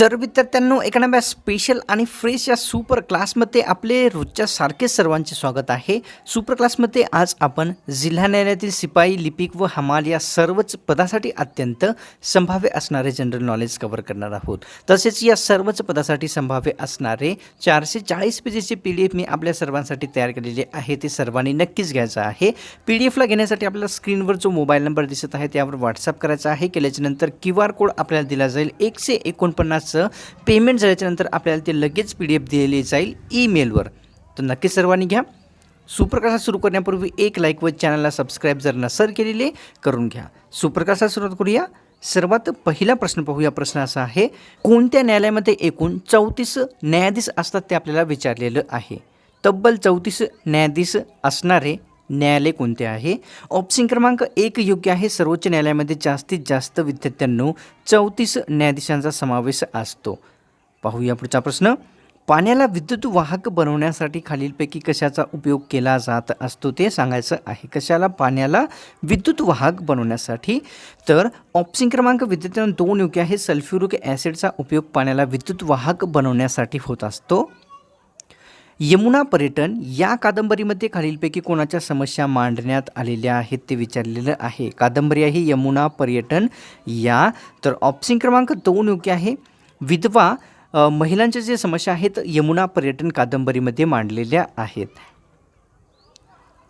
तर विद्यार्थ्यांनो एका नव्या स्पेशल आणि फ्रेश या सुपर क्लासमध्ये आपले रोजच्या सारखे सर्वांचे स्वागत आहे. सुपर क्लासमध्ये आज आपण जिल्हा न्यायालयातील सिपाई लिपिक व हमाल या सर्वच पदासाठी अत्यंत संभाव्य असणारे जनरल नॉलेज कव्हर करणार आहोत. तसेच या सर्वच पदासाठी संभाव्य असणारे चारशे चाळीस पेजेसचे पी डी एफ मी आपल्या सर्वांसाठी तयार केलेले आहे. ते सर्वांनी नक्कीच घ्यायचं आहे. पी डी एफला घेण्यासाठी आपल्याला स्क्रीनवर जो मोबाईल नंबर दिसत आहे त्यावर व्हॉट्सअप करायचा आहे. केल्याच्यानंतर क्यू आर कोड आपल्याला दिला जाईल. एकशे एकोणपन्नास एकोणपन्नासचं पेमेंट झाल्याच्यानंतर आपल्याला ते लगेच पी डी एफ दिलेली जाईल ईमेलवर तर नक्कीच सर्वांनी घ्या. सुप्रकाशात सुरू करण्यापूर्वी एक लाईक व चॅनलला सबस्क्राईब जर नसेल केलेले करून घ्या. सुप्रकाशात सुरुवात करूया. सर्वात पहिला प्रश्न पाहूया. प्रश्न असा आहे कोणत्या न्यायालयामध्ये एकूण चौतीस न्यायाधीश असतात ते आपल्याला विचारलेलं आहे. तब्बल चौतीस न्यायाधीश असणारे न्यायालय कोणते आहे? ऑप्शन क्रमांक एक योग्य आहे. सर्वोच्च न्यायालयामध्ये जास्तीत जास्त विद्यार्थ्यांनो चौतीस न्यायाधीशांचा समावेश असतो. पाहूया पुढचा प्रश्न. पाण्याला विद्युत वाहक बनवण्यासाठी खालीलपैकी कशाचा उपयोग केला जात असतो ते सांगायचं आहे. कशाला? पाण्याला विद्युत वाहक बनवण्यासाठी. तर ऑप्शन क्रमांक विद्यार्थ्यांना दोन योग्य आहे. सल्फ्युरिक ॲसिडचा उपयोग पाण्याला विद्युत वाहक बनवण्यासाठी होत असतो. यमुना पर्यटन या कादंबरीमध्ये खालीलपैकी कोणाच्या समस्या मांडण्यात आलेल्या आहेत ते विचारलेलं आहे. कादंबरी आहे यमुना पर्यटन या. तर ऑप्शन क्रमांक दोन योग्य आहे. विधवा महिलांच्या जे समस्या आहेत यमुना पर्यटन कादंबरीमध्ये मांडलेल्या आहेत.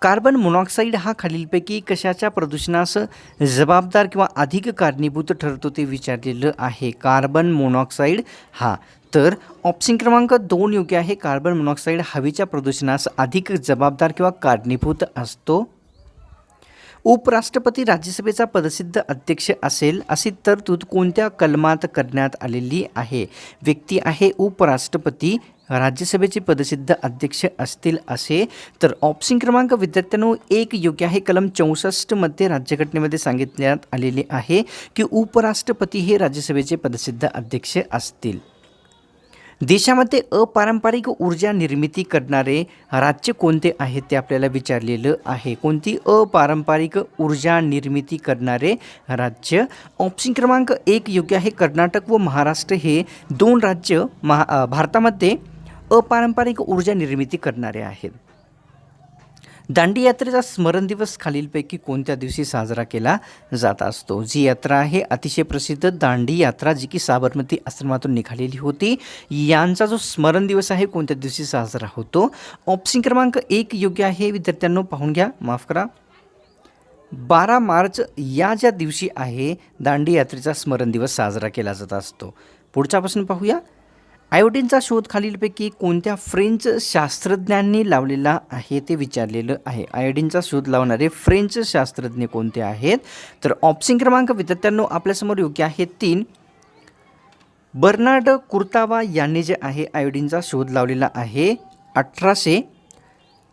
कार्बन मोनॉक्साईड हा खालीलपैकी कशाच्या प्रदूषणास जबाबदार किंवा अधिक कारणीभूत ठरतो ते विचारलेलं आहे. कार्बन मोनॉक्साईड हा तर ऑप्शन क्रमांक दोन योग्य आहे. कार्बन मोनॉक्साईड हवेच्या प्रदूषणास अधिक जबाबदार किंवा कारणीभूत असतो. उपराष्ट्रपती राज्यसभेचा पदसिद्ध अध्यक्ष असेल अशी तरतूद कोणत्या कलमात करण्यात आलेली आहे? व्यक्ती आहे उपराष्ट्रपती राज्यसभेचे पदसिद्ध अध्यक्ष असतील असे. तर ऑप्शन क्रमांक विद्यार्थ्यांनो एक योग्य आहे. कलम चौसष्टमध्ये राज्यघटनेमध्ये सांगितण्यात आलेले आहे की उपराष्ट्रपती हे राज्यसभेचे पदसिद्ध अध्यक्ष असतील. देशामध्ये अपारंपरिक ऊर्जा निर्मिती करणारे राज्य कोणते आहे ते आपल्याला विचारलेलं आहे. कोणती अपारंपरिक ऊर्जा निर्मिती करणारे राज्य? ऑप्शन क्रमांक एक योग्य आहे. कर्नाटक व महाराष्ट्र हे दोन राज्य महा भारतामध्ये अपारंपरिक ऊर्जा निर्मिती करणारे आहेत. दांडीयात्रेचा स्मरण दिवस खालीलपैकी कोणत्या दिवशी साजरा केला जात असतो? जी यात्रा आहे अतिशय प्रसिद्ध दांडी यात्रा जी की साबरमती आश्रमातून निघालेली होती. यांचा जो स्मरण दिवस आहे कोणत्या दिवशी साजरा होतो? ऑप्शन क्रमांक एक योग्य आहे. विद्यार्थ्यांनो पाहून घ्या. माफ करा. बारा मार्च या ज्या दिवशी आहे दांडी यात्रेचा स्मरण दिवस साजरा केला जात असतो. पुढचा प्रश्न पाहूया. आयोडीनचा शोध खालीलपैकी कोणत्या फ्रेंच शास्त्रज्ञांनी लावलेला आहे ते विचारलेलं आहे. आयोडीनचा शोध लावणारे फ्रेंच शास्त्रज्ञ कोणते आहेत? तर ऑप्शन क्रमांक विद्यार्थ्यांनो आपल्यासमोर योग्य आहे तीन. बर्नार्ड कुर्तावा यांनी जे आहे आयोडीनचा शोध लावलेला आहे. अठराशे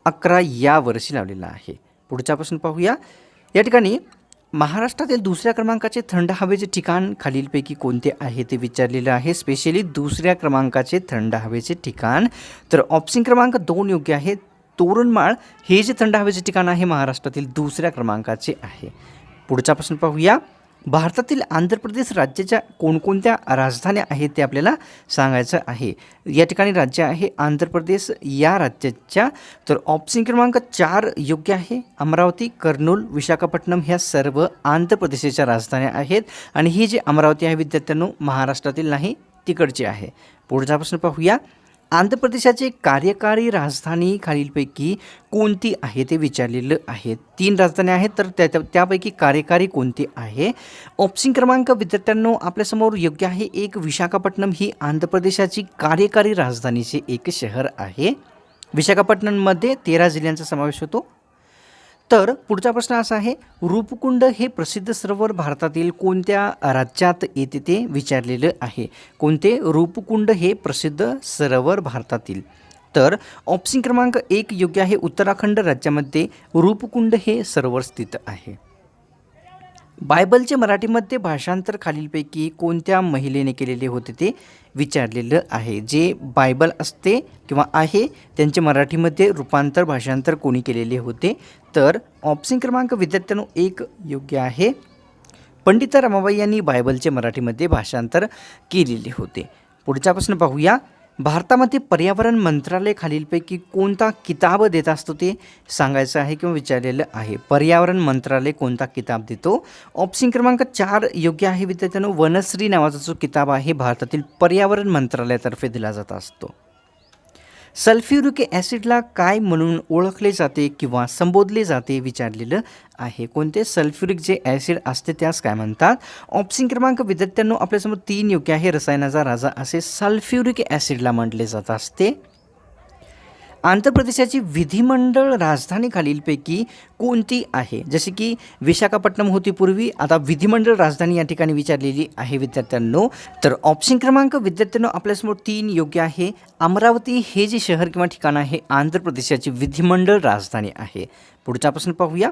अकरा या वर्षी लावलेला आहे. पुढच्यापासून पाहूया. या ठिकाणी महाराष्ट्रातील दुसऱ्या क्रमांकाचे थंड हवेचे ठिकाण खालीलपैकी कोणते आहे ते विचारलेलं आहे. स्पेशली दुसऱ्या क्रमांकाचे थंड हवेचे ठिकाण. तर ऑप्शन क्रमांक दोन योग्य आहे. तोरणमाळ हे जे थंड हवेचे ठिकाण आहे महाराष्ट्रातील दुसऱ्या क्रमांकाचे आहे. पुढचा प्रश्न पाहूया. भारतातील आंध्र प्रदेश राज्याच्या कोणकोणत्या राजधान्या आहेत ते आपल्याला सांगायचं आहे? या ठिकाणी राज्य आहे आंध्र प्रदेश. या राज्याच्या तर ऑप्शन क्रमांक चार योग्य आहे. अमरावती कर्नूल विशाखापट्टणम ह्या सर्व आंध्र प्रदेशाच्या राजधान्या आहेत. आणि ही जी अमरावती आहे विद्यार्थ्यांनो महाराष्ट्रातील नाही तिकडची आहे. पुढचा प्रश्न पाहूया. आंध्र प्रदेशाची कार्यकारी राजधानी खालीलपैकी कोणती आहे ते विचारलेलं आहे. तीन राजधानी आहेत तर त्या त्या- त्यापैकी कार्यकारी कोणती आहे? ऑप्शन क्रमांक विद्यार्थ्यांनो आपल्यासमोर योग्य आहे. एक विशाखापट्टणम ही आंध्र प्रदेशाची कार्यकारी राजधानीचे एक शहर आहे. विशाखापट्टणममध्ये तेरा जिल्ह्यांचा समावेश होतो. तर पुढचा प्रश्न असा आहे रूपकुंड हे प्रसिद्ध सरोवर भारतातील कोणत्या राज्यात येते ते विचारलेलं आहे. कोणते? रूपकुंड हे प्रसिद्ध सरोवर भारतातील. तर ऑप्शन क्रमांक एक योग्य आहे. उत्तराखंड राज्यामध्ये रूपकुंड हे सरोवर स्थित आहे. बायबलचे मराठीमध्ये भाषांतर खालीलपैकी कोणत्या महिलेने केलेले होते ते विचारलेलं आहे. जे बायबल असते किंवा आहे त्यांचे मराठीमध्ये रूपांतर भाषांतर कोणी केलेले होते? तर ऑप्शन क्रमांक विद्यार्थ्यांनो एक योग्य आहे. पंडिता रमाबाई यांनी बायबलचे मराठीमध्ये भाषांतर केलेले होते. पुढचा प्रश्न पाहूया. भारतामध्ये पर्यावरण मंत्रालय खालीलपैकी कोणता किताब देत असतो ते सांगायचं आहे किंवा विचारलेलं आहे. पर्यावरण मंत्रालय कोणता किताब देतो? ऑप्शन क्रमांक चार योग्य आहे विद्यार्थ्यांनो. वनश्री नावाचा जो किताब आहे भारतातील पर्यावरण मंत्रालयातर्फे दिला जात असतो. सल्फ्युरिक ॲसिडला काय म्हणून ओळखले जाते किंवा संबोधले जाते विचारलेलं आहे. कोणते? सल्फ्युरिक जे ॲसिड असते त्यास काय म्हणतात? ऑप्शन क्रमांक विद्यार्थ्यांनो आपल्यासमोर तीन योग्य आहे. रसायनाचा राजा असे सल्फ्युरिक ॲसिडला म्हटले जात असते. आंध्र प्रदेशाची विधिमंडळ राजधानी खालीलपैकी कोणती आहे? जसे की विशाखापट्टणम होती पूर्वी आता विधिमंडळ राजधानी या ठिकाणी विचारलेली आहे विद्यार्थ्यांनो. तर ऑप्शन क्रमांक विद्यार्थ्यांनो आपल्यासमोर तीन योग्य आहे. अमरावती हे जे शहर किंवा ठिकाण आहे आंध्र प्रदेशाची विधिमंडळ राजधानी आहे. पुढचा प्रश्न पाहूया.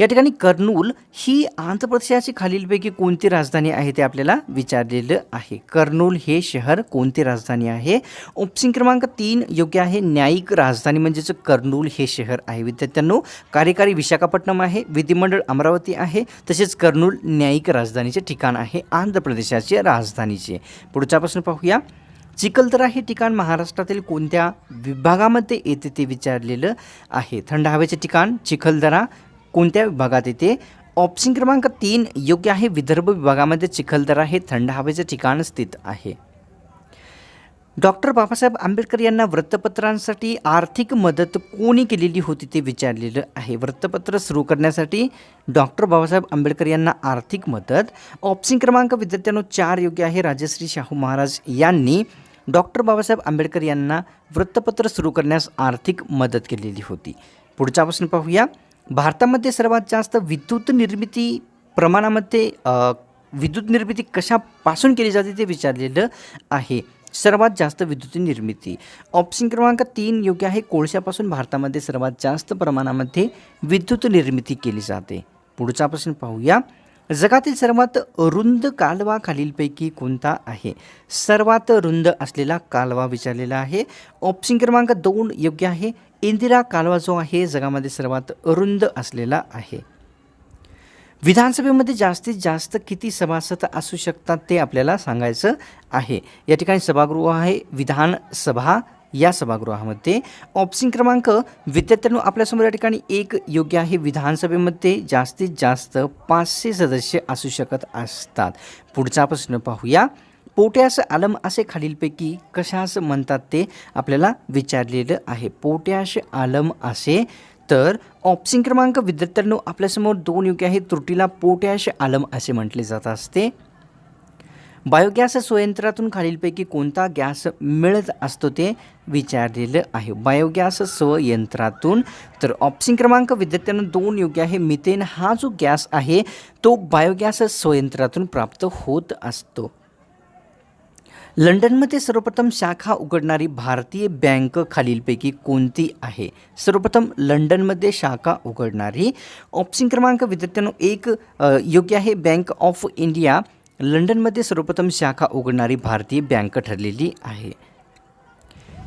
या ठिकाणी कर्नूल ही आंध्र प्रदेशाची खालीलपैकी कोणती राजधानी आहे ते आपल्याला विचारलेलं आहे. कर्नूल हे शहर कोणती राजधानी आहे? ऑप्शन क्रमांक तीन योग्य आहे. न्यायिक राजधानी म्हणजेच कर्नूल हे शहर आहे. विद्यार्थ्यांनो कार्यकारी विशाखापट्टणम आहे विधिमंडळ अमरावती आहे तसेच कर्नूल न्यायिक राजधानीचे ठिकाण आहे आंध्र प्रदेशाचे राजधानीचे. पुढचा प्रश्न पाहूया. चिखलदरा हे ठिकाण महाराष्ट्रातील कोणत्या विभागामध्ये येते ते विचारलेलं आहे? थंड हवेचे ठिकाण चिखलदरा. कोणत्या विभागात येते? ऑप्शन क्रमांक तीन योग्य आहे. विदर्भ विभागामध्ये चिखलदरा हे थंड हवेचे ठिकाण स्थित आहे. डॉक्टर बाबासाहेब आंबेडकर यांना वृत्तपत्रांसाठी आर्थिक मदत कोणी केलेली होती ते विचारलेलं आहे. वृत्तपत्र सुरू करण्यासाठी डॉक्टर बाबासाहेब आंबेडकर यांना आर्थिक मदत. ऑप्शन क्रमांक विद्यार्थ्यांनो चार योग्य आहे. राजश्री शाहू महाराज यांनी डॉक्टर बाबासाहेब आंबेडकर यांना वृत्तपत्र सुरू करण्यास आर्थिक मदत केलेली होती. पुढचा प्रश्न पाहूया. भारतामध्ये सर्वात जास्त विद्युत निर्मिती प्रमाणामध्ये विद्युत निर्मिती कशापासून केली जाते ते विचारलेलं आहे. सर्वात जास्त विद्युत निर्मिती. ऑप्शन क्रमांक तीन योग्य आहे. कोळशापासून भारतामध्ये सर्वात जास्त प्रमाणामध्ये विद्युत निर्मिती केली जाते. पुढचा प्रश्न पाहूया. जगातील सर्वात रुंद कालवा खालीलपैकी कोणता आहे? सर्वात रुंद असलेला कालवा विचारलेला आहे. ऑप्शन क्रमांक दोन योग्य आहे. इंदिरा कालवा जो आहे जगामध्ये सर्वात रुंद असलेला आहे. विधानसभेमध्ये जास्तीत जास्त किती सभासद असू शकतात ते आपल्याला सांगायचं आहे. या ठिकाणी सभागृह आहे विधानसभा या सभागृहामध्ये. ऑप्शन क्रमांक विद्यार्थ्यांनो आपल्यासमोर या ठिकाणी एक योग्य आहे. विधानसभेमध्ये जास्तीत जास्त पाचशे सदस्य असू शकत असतात. पुढचा प्रश्न पाहूया. पोट्यास आलम असे खालीलपैकी कशास म्हणतात ते आपल्याला विचारलेलं आहे. पोट्याश आलम असे तर ऑप्शन क्रमांक विद्यार्थ्यांनो आपल्यासमोर दोन योग्य आहेत. त्रुटीला पोटॅश आलम असे म्हटले जात असते. बायोगॅस संयंत्रातून खालीलपैकी कोणता गॅस मिळत असतो ते विचारलेलं आहे. बायोगॅस संयंत्रातून तर ऑप्शन क्रमांक विद्यार्थ्यांना दोन योग्य आहे. मिथेन हा जो गॅस आहे तो बायोगॅस संयंत्रातून प्राप्त होत असतो. लंडनमध्ये सर्वप्रथम शाखा उघडणारी भारतीय बँक खालीलपैकी कोणती आहे? सर्वप्रथम लंडनमध्ये शाखा उघडणारी ऑप्शन क्रमांक विद्यार्थ्यांनो एक योग्य आहे. बँक ऑफ इंडिया लंडनमध्ये सर्वप्रथम शाखा उघडणारी भारतीय बँक ठरलेली आहे.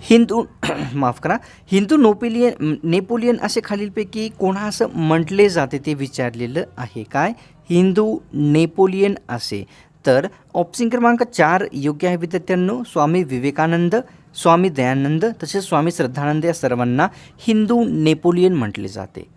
हिंदू माफ करा हिंदू नोपेलियन नेपोलियन असे खालीलपैकी कोणास म्हटले जाते ते विचारलेलं आहे. काय? हिंदू नेपोलियन असे. तर ऑप्शन क्रमांक चार योग्य आहे विद्यार्थ्यांनो स्वामी विवेकानंद स्वामी दयानंद तसेच स्वामी श्रद्धानंद या सर्वांना हिंदू नेपोलियन म्हटले जाते.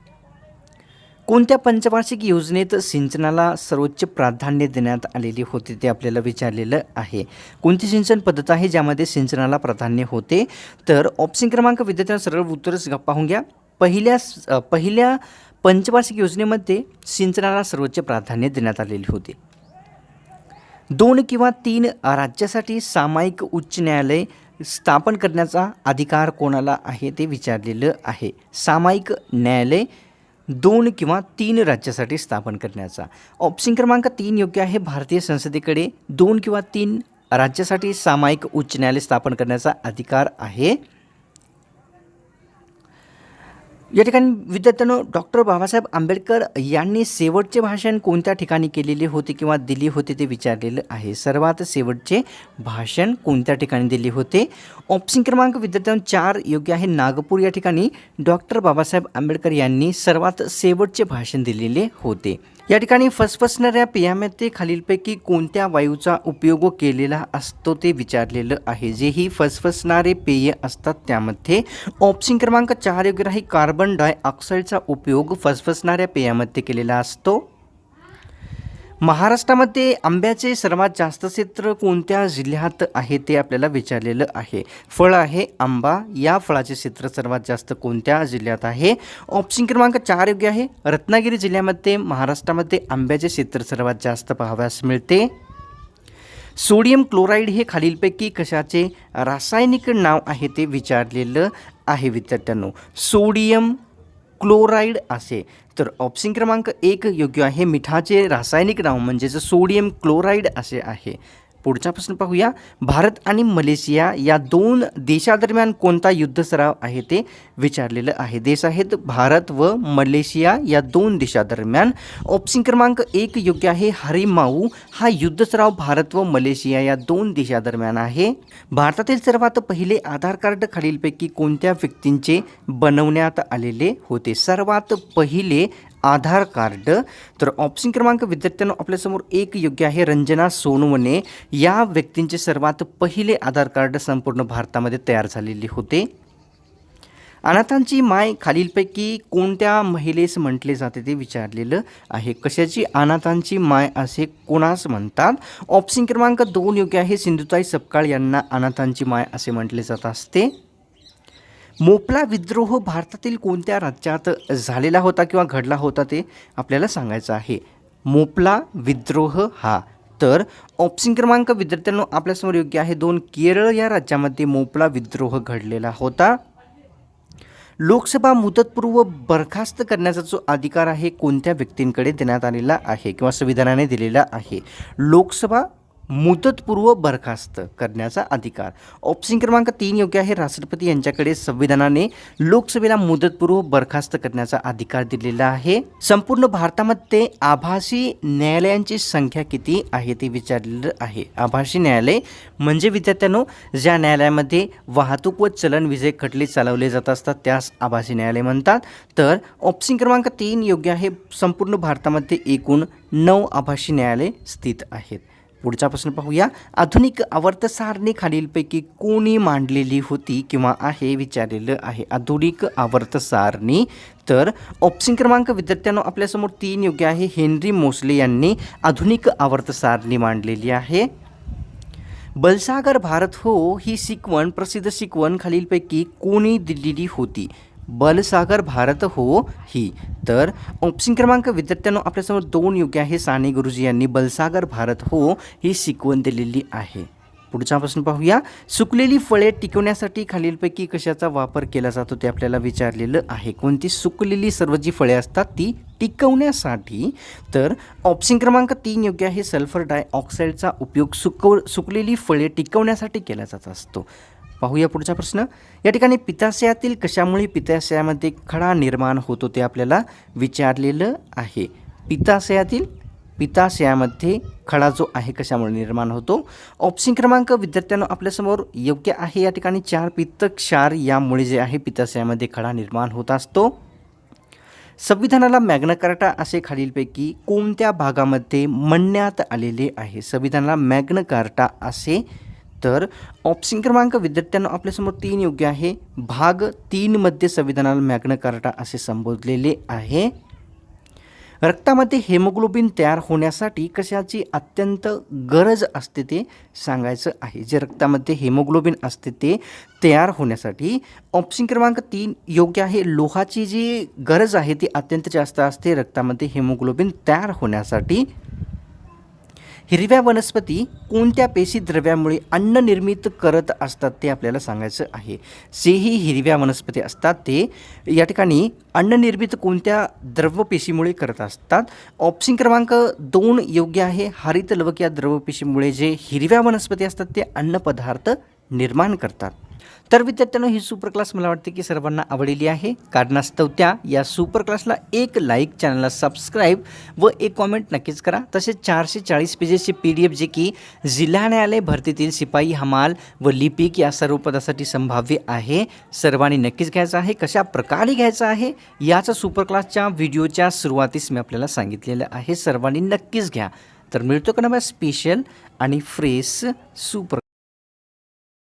कोणत्या पंचवार्षिक योजनेत सिंचनाला सर्वोच्च प्राधान्य देण्यात आलेली होते ते आपल्याला विचारलेलं आहे. कोणती सिंचन पद्धत आहे ज्यामध्ये सिंचनाला प्राधान्य होते? तर ऑप्शन क्रमांक विद्यार्थ्यांना सरळ उत्तरच पाहून घ्या. पहिल्या पहिल्या पंचवार्षिक योजनेमध्ये सिंचनाला सर्वोच्च प्राधान्य देण्यात आलेले होते. दोन किंवा तीन राज्यासाठी सामायिक उच्च न्यायालय स्थापन करण्याचा अधिकार कोणाला आहे ते विचारलेलं आहे. सामायिक न्यायालय दोन किंवा तीन राज्यासाठी स्थापन करण्याचा. ऑप्शन क्रमांक तीन योग्य आहे. भारतीय संसदेकडे दोन किंवा तीन राज्यासाठी सामायिक उच्च न्यायालय स्थापन करण्याचा अधिकार आहे. या ठिकाणी विद्यार्थ्यांनो डॉक्टर बाबासाहेब आंबेडकर यांनी शेवटचे भाषण कोणत्या ठिकाणी केलेले होते किंवा दिली होते ते विचारलेलं आहे. सर्वात शेवटचे भाषण कोणत्या ठिकाणी दिले होते? ऑप्शन क्रमांक विद्यार्थ्यांनो चार योग्य आहे. नागपूर या ठिकाणी डॉक्टर बाबासाहेब आंबेडकर यांनी सर्वात शेवटचे भाषण दिलेले होते. या ठिकाणी फसफसणाऱ्या पेयामध्ये खालीलपैकी कोणत्या वायूचा उपयोग केलेला असतो ते विचारलेलं आहे. जे ही फसफसणारे पेय असतात त्यामध्ये ऑप्शन क्रमांक चार योग्य राही कार्बन डायऑक्साईडचा उपयोग फसफसणाऱ्या पेयामध्ये केलेला असतो. महाराष्ट्रामध्ये आंब्याचे सर्वात जास्त क्षेत्र कोणत्या जिल्ह्यात आहे ते आपल्याला विचारलेलं आहे. फळ आहे आंबा. या फळाचे क्षेत्र सर्वात जास्त कोणत्या जिल्ह्यात आहे? ऑप्शन क्रमांक चार योग्य आहे. रत्नागिरी जिल्ह्यामध्ये महाराष्ट्रामध्ये आंब्याचे क्षेत्र सर्वात जास्त पाहाव्यास मिळते. सोडियम क्लोराईड हे खालीलपैकी कशाचे रासायनिक नाव आहे ते विचारलेलं आहे विद्यार्थ्यांनो. सोडियम क्लोराईड असे. तर ऑप्शन क्रमांक एक योग्य आहे मिठाचे रासायनिक नाव म्हणजेच सोडियम क्लोराईड असे आहे. पुढचा प्रश्न पाहूया. भारत आणि मलेशिया या दोन देशादरम्यान कोणता युद्ध सराव आहे ते विचारलेलं आहे. देश आहेत भारत व मलेशिया. या दोन देशादरम्यान ऑप्शन क्रमांक एक योग्य आहे. हरिमाऊ हा युद्ध सराव भारत व मलेशिया या दोन देशादरम्यान आहे. भारतातील सर्वात पहिले आधार कार्ड खालीलपैकी कोणत्या व्यक्तींचे बनवण्यात आलेले होते? सर्वात पहिले आधार कार्ड. तर ऑप्शन क्रमांक विद्यार्थ्यांना आपल्यासमोर एक योग्य आहे. रंजना सोनवणे. या व्यक्तींचे सर्वात पहिले आधार कार्ड संपूर्ण भारतामध्ये तयार झालेले होते. अनाथांची माय खालीलपैकी कोणत्या महिलेस म्हटले जाते ते विचारलेलं आहे. कशाची? अनाथांची माय असे कोणास म्हणतात? ऑप्शन क्रमांक दोन योग्य आहे. सिंधुताई सपकाळ यांना अनाथांची माय असे म्हटले जात असते. मोपला विद्रोह भारतातील कोणत्या राज्यात झालेला होता किंवा घडला होता ते आपल्याला सांगायचं आहे. मोपला विद्रोह हा. तर ऑप्शन क्रमांक विद्यार्थ्यांनो आपल्यासमोर योग्य आहे. दोन केरळ या राज्यामध्ये मोपला विद्रोह घडलेला होता. लोकसभा मुदतपूर्व बरखास्त करण्याचा जो अधिकार आहे कोणत्या व्यक्तींकडे देण्यात आलेला आहे किंवा संविधानाने दिलेला आहे? लोकसभा मुदतपूर्व बरखास्त करण्याचा अधिकार. ऑप्शन क्रमांक तीन योग्य आहे. राष्ट्रपती यांच्याकडे संविधानाने लोकसभेला मुदतपूर्व बरखास्त करण्याचा अधिकार दिलेला आहे. संपूर्ण भारतामध्ये आभासी न्यायालयांची संख्या किती आहे ते विचारलेलं आहे. आभासी न्यायालय म्हणजे विद्यार्थ्यांनो ज्या न्यायालयामध्ये वाहतूक व चलन विजय खटले चालवले जात असतात त्यास आभासी न्यायालय म्हणतात. तर ऑप्शन क्रमांक तीन योग्य आहे. संपूर्ण भारतामध्ये एकूण नऊ आभासी न्यायालय स्थित आहेत. पुढचा प्रश्न पाहूया. आधुनिक आवर्त सारणी खालीलपैकी कोणी मांडलेली होती किंवा आहे विचारलेलं आहे. आधुनिक आवर्त सारणी तर ऑप्शन क्रमांक विद्यार्थ्यांनो आपल्यासमोर तीन योग्य आहे. हेनरी मोसले यांनी आधुनिक आवर्त सारणी मांडलेली आहे. बलसागर भारत हो ही शिकवण प्रसिद्ध शिकवण खालीलपैकी कोणी दिलेली होती? बलसागर भारत हो ही. तर ऑप्शन क्रमांक विद्यार्थ्यांनो आपल्यासमोर दोन योग्य आहे साने गुरुजी यांनी बलसागर भारत हो ही शिकवण दिलेली आहे. पुढचा प्रश्न पाहूया. सुकलेली फळे टिकवण्यासाठी खालीलपैकी कशाचा वापर केला जातो ते आपल्याला विचारलेलं आहे. कोणती सुकलेली सर्व जी फळे असतात ती टिकवण्यासाठी? तर ऑप्शन क्रमांक तीन योग्य आहे. सल्फर डायऑक्साईडचा उपयोग सुकव सुकलेली फळे टिकवण्यासाठी केला जात असतो. पाहूया पुढचा प्रश्न. या ठिकाणी पिताशयातील कशामुळे पिताशयामध्ये खडा निर्माण होतो ते आपल्याला विचारलेलं आहे. पिताशयातील पिताशयामध्ये खडा जो आहे कशामुळे निर्माण होतो? ऑप्शन क्रमांक विद्यार्थ्यांना आपल्यासमोर योग्य आहे. या ठिकाणी चार पित्त क्षार यामुळे जे आहे पिताशयामध्ये खडा निर्माण होत असतो. संविधानाला मॅग्ना कार्टा असे खालीलपैकी कोणत्या भागामध्ये म्हणण्यात आलेले आहे? संविधानाला मॅग्नकार्टा असे तर ऑप्शन क्रमांक विद्यार्थ्यांना आपल्यासमोर तीन योग्य आहे. भाग तीनमध्ये संविधानाला मॅग्न कार्टा असे संबोधलेले आहे. रक्तामध्ये हेमोग्लोबिन तयार होण्यासाठी कशाची अत्यंत गरज असते ते सांगायचं आहे. जे रक्तामध्ये हेमोग्लोबिन असते ते तयार होण्यासाठी ऑप्शन क्रमांक तीन योग्य आहे. लोहाची जी गरज आहे ती अत्यंत जास्त असते. रक्तामध्ये हेमोग्लोबिन तयार होण्यासाठी हिरव्या वनस्पती कोणत्या पेशी द्रव्यामुळे अन्न निर्मित करत असतात ते आपल्याला सांगायचं आहे. जेही हिरव्या वनस्पती असतात ते या ठिकाणी अन्न निर्मित कोणत्या द्रवपेशीमुळे करत असतात? ऑप्शन क्रमांक दोन योग्य आहे. हरित लवक या द्रवपेशीमुळे जे हिरव्या वनस्पती असतात ते अन्नपदार्थ निर्माण करतात. तर विद्यार्थ्यांनो ही सुपर क्लास मला वाटते की सर्वांना आवडलेली आहे. कारणास्तव त्या या सुपर क्लासला एक लाईक चॅनलला सबस्क्राईब व एक कॉमेंट नक्कीच करा. तसेच चारशे चाळीस पेजेसची पी डी एफ जे की जिल्हा न्यायालय भरतीतील सिपाई हमाल व लिपिक या सर्व पदासाठी संभाव्य आहे. सर्वांनी नक्कीच घ्यायचं आहे. कशा प्रकारे घ्यायचं आहे? याचा सुपर क्लासच्या व्हिडिओच्या सुरुवातीस मी आपल्याला सांगितलेलं आहे. सर्वांनी नक्कीच घ्या. तर मिळतो का ना स्पेशल आणि फ्रेश सुपर